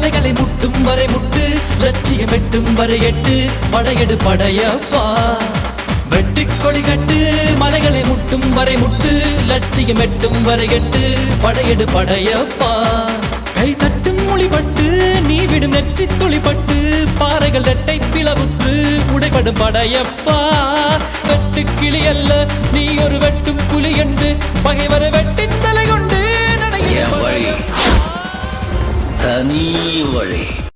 வரை முட்டு லட்சியம் வெட்டும் வரை எட்டு படையெடு படையப்பா. வெற்றி கொடி கட்டு மலைகளை முட்டும் வரை முட்டு லட்சியம் எட்டும் வரை எட்டு படையெடு படையப்பா. கை தட்டும் மொழிபட்டு நீ விடும் நெற்றி துளிப்பட்டு பாறைகள் ரெட்டை பிளவுற்று உடைபடும் படையப்பா. வெட்டு கிளி அல்ல நீ ஒரு வெட்டும் புலி என்று பகைவரை வெட்டு നീ വഴി.